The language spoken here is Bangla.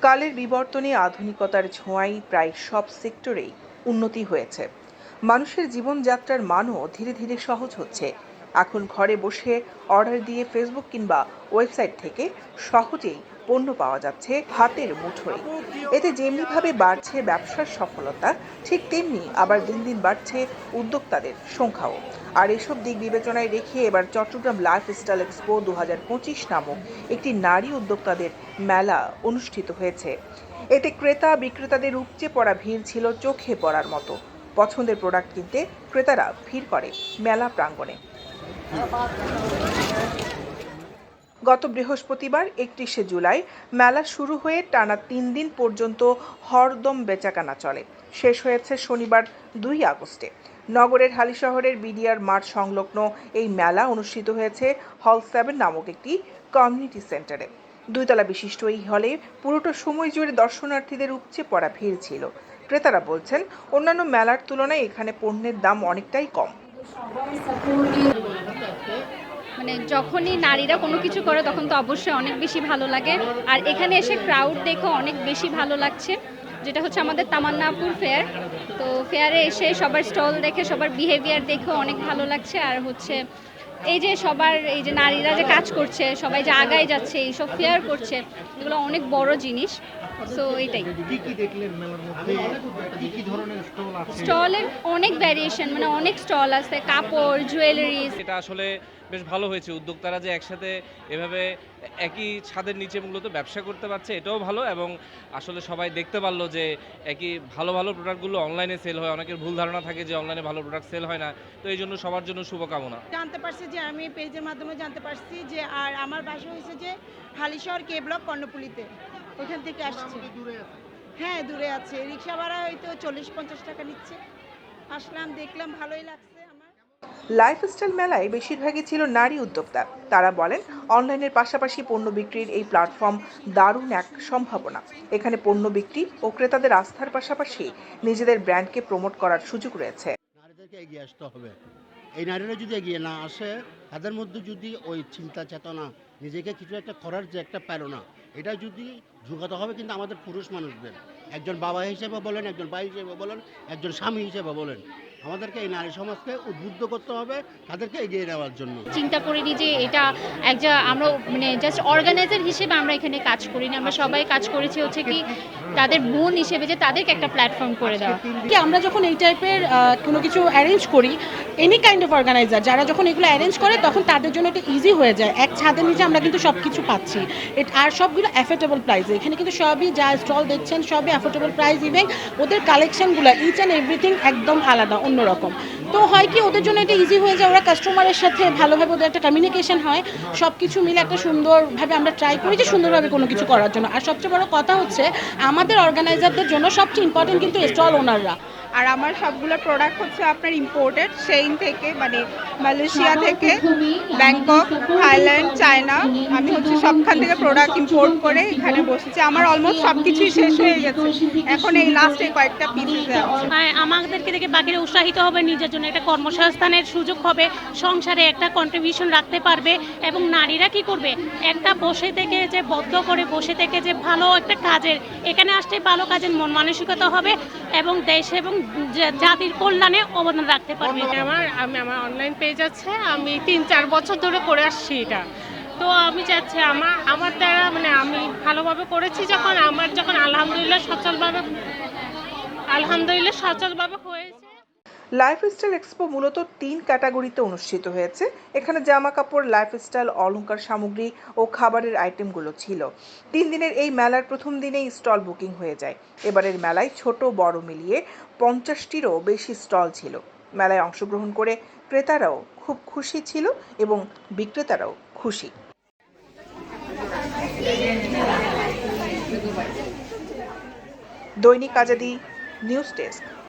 কালের বিবর্তনে আধুনিকতার ছোঁয়াই প্রায় সব সেক্টরেই উন্নতি হয়েছে। মানুষের জীবনযাত্রার মানও ধীরে ধীরে সহজ হচ্ছে। এখন ঘরে বসে অর্ডার দিয়ে ফেসবুক কিংবা ওয়েবসাইট থেকে সহজেই পণ্য পাওয়া যাচ্ছে হাতের মুঠোয়। এতে যেমনিভাবে বাড়ছে ব্যবসার সফলতা, ঠিক তেমনি আবার দিন দিন বাড়ছে উদ্যোক্তাদের সংখ্যাও। আর এসব দিক বিবেচনায় রেখে এবার চট্টগ্রাম লাইফস্টাইল এক্সপো দু পঁচিশ নামক একটি নারী উদ্যোক্তাদের মেলা অনুষ্ঠিত হয়েছে। এতে ক্রেতা বিক্রেতাদের উপচে পড়া ভিড় ছিল চোখে পড়ার মতো। পছন্দের প্রোডাক্ট কিনতে ক্রেতারা ভিড় করে মেলা প্রাঙ্গণে। গত বৃহস্পতিবার একত্রিশে জুলাই মেলা শুরু হয়ে টানা তিন দিন পর্যন্ত হরদম বেচাকানা চলে। শেষ হয়েছে শনিবার দুই আগস্টে। নগরের হালিশহরের বিডিআর মাঠ সংলগ্ন এই মেলা অনুষ্ঠিত হয়েছে হল সেভেন নামক একটি কমিউনিটি সেন্টারে। দুইতলা বিশিষ্ট এই হলে পুরোটা সময় জুড়ে দর্শনার্থীদের উপচে পড়া ভিড় ছিল। ক্রেতারা বলছেন, অন্যান্য মেলার তুলনায় এখানে পণ্যের দাম অনেকটাই কম। মানে যখনই নারীরা কোনো কিছু করে তখন তো অবশ্যই অনেক বেশি ভালো লাগে। আর এখানে এসে ক্রাউড দেখে অনেক বেশি ভালো লাগছে। যেটা হচ্ছে আমাদের তামান্নাপুর ফেয়ার তো ফেয়ারে এসে সবার স্টল দেখে সবার বিহেভিয়ার দেখে অনেক ভালো লাগছে। আর হচ্ছে এই যে সবার এই যে নারীরা যে কাজ করছে সবাই যে আগায় যাচ্ছে এইসব ফেয়ার করছে এগুলো অনেক বড় জিনিস। সো এইটাই কি কি দেখলেন মেলার মধ্যে? কি কি ধরনের স্টল আছে? স্টলের অনেক ভ্যারিয়েশন মানে অনেক স্টল আছে কাপড় জুয়েলারিজ এটা আসলে বেশ ভালো হয়েছে। উদ্যোক্তারা যে একসাথে এভাবে একই ছাদের নিচে মূলত ব্যবসা করতে পারছে এটাও ভালো এবং আসলে সবাই দেখতে পারল যে একই ভালো ভালো প্রোডাক্টগুলো অনলাইনে সেল হয়। অনেকের ভুল ধারণা থাকে যে অনলাইনে ভালো প্রোডাক্ট সেল হয় না। তো এই জন্য সবার জন্য শুভকামনা। জানতে পারছি যে আমি পেজের মাধ্যমে জানতে পারছি যে আর আমার বাসা হয়েছে যে হালিশহর কে ব্লক কর্ণপুলিতে। ওইখান থেকে আসছে। হ্যাঁ দূরে আছে। রিক্সা ভাড়া হয়তো চল্লিশ পঞ্চাশ টাকা নিচ্ছে। আসলাম দেখলাম ভালোই লাগছে। লাইফস্টাইল মেলায় বেশিরভাগই ছিল নারী উদ্যোক্তা। তারা বলেন, অনলাইনের পাশাপাশি পণ্য বিক্রির এই প্ল্যাটফর্ম দারুণ এক সম্ভাবনা। এখানে পণ্য বিক্রি ও ক্রেতাদের আস্থার পাশাপাশি নিজেদের ব্র্যান্ডকে প্রমোট করার সুযোগ রয়েছে। নারীদেরকে এগিয়ে আসতে হবে। এই নারীরা যদি এগিয়ে না আসে তাদের মধ্যে যদি ওই চিন্তা চেতনা নিজেকে কিছু একটা করার যে একটা প্রেরণা এটা যদি যোগাতে হবে কিন্তু আমাদের পুরুষ মানুষদের। একজন বাবা হিসেবে বলেন একজন ভাই হিসেবে বলেন একজন স্বামী হিসেবে বলেন। আমাদেরকে এই নারী সমাজকে উদ্বুদ্ধ করতে হবে তাদেরকে এগিয়ে নেওয়ার জন্য। চিন্তা করিনি যে এটা একটা আমরা মানে জাস্ট অর্গানাইজার হিসেবে আমরা এখানে কাজ করিনি আমরা সবাই কাজ করেছি হচ্ছে কি তাদের বোন হিসেবে যে তাদেরকে একটা প্ল্যাটফর্ম করে দেওয়া। কি আমরা যখন এই টাইপের কোনো কিছু অ্যারেঞ্জ করি এনি কাইন্ড অফ অর্গানাইজার যারা যখন এগুলো অ্যারেঞ্জ করে তখন তাদের জন্য এটা ইজি হয়ে যায়। এক ছাদের নিচে আমরা কিন্তু সব কিছু পাচ্ছি আর সবগুলো অ্যাফোর্ডেবল প্রাইসে এখানে কিন্তু সবই যা স্টল দেখছেন, সবই অ্যাফোর্ডেবল প্রাইস ইভেন ওদের কালেকশনগুলো ইচ অ্যান্ড এভরিথিং একদম আলাদা, অন্যরকম। তো হয় কি, ওদের জন্য এটা ইজি হয়ে যায়। ওরা কাস্টমারের সাথে ভালোভাবে ওদের একটা কমিউনিকেশন হয়। সব কিছু মিলে একটা সুন্দরভাবে আমরা ট্রাই করি যে সুন্দরভাবে কোনো কিছু করার জন্য। আর সবচেয়ে বড় কথা হচ্ছে, আমাদের অর্গানাইজারদের জন্য সবচেয়ে ইম্পর্টেন্ট কিন্তু স্টল ওনাররা আর আমার সবগুলো প্রোডাক্ট হচ্ছে আপনার ইম্পোর্টেড সেইন থেকে মানে মালয়েশিয়া থেকে ব্যাংকক থাইল্যান্ড চায়না আমি হচ্ছে সবখান থেকে প্রোডাক্ট ইম্পোর্ট করে এখানে বসেছি। আমার অলমোস্ট সব কিছুই শেষ হয়ে গেছে। এখন এই লাস্টে কয়েকটা পিসেস আছে। হ্যাঁ আমাদেরকে দেখে বাকিরা উৎসাহিত হবে নিজের জন্য একটা কর্মসংস্থানের সুযোগ হবে সংসারে একটা কন্ট্রিবিউশন রাখতে পারবে এবং নারীরা কি করবে? একটা বসে থেকে যে বদ্ধ করে বসে থেকে যে ভালো একটা কাজের এখানে আসতে ভালো কাজের মন মানসিকতা হবে এবং দেশ এবং জাতির কল্যাণে অবদান রাখতে পারবে আমার আমি আমার অনলাইন পেজ আছে আমি তিন চার বছর ধরে করে আসছি এটা। তো আমি চাচ্ছি আমার আমার দ্বারা মানে আমি ভালোভাবে করেছি যখন আমার যখন আলহামদুলিল্লাহ সচলভাবে আলহামদুলিল্লাহ সচলভাবে হয়েছে। লাইফস্টাইল এক্সপো মূলত তিন ক্যাটাগরিতে অনুষ্ঠিত হয়েছে। এখানে জামা কাপড় লাইফস্টাইল, অলংকার সামগ্রী ও খাবারের আইটেমগুলো ছিল। তিন দিনের এই মেলার প্রথম দিনেই স্টল বুকিং হয়ে যায়। এবারের মেলায় ছোট, বড় মিলিয়ে পঞ্চাশটিরও বেশি স্টল ছিল। মেলায় অংশগ্রহণ করে ক্রেতারাও খুব খুশি ছিল এবং বিক্রেতারাও খুশি। দৈনিক আজাদি নিউজ ডেস্ক।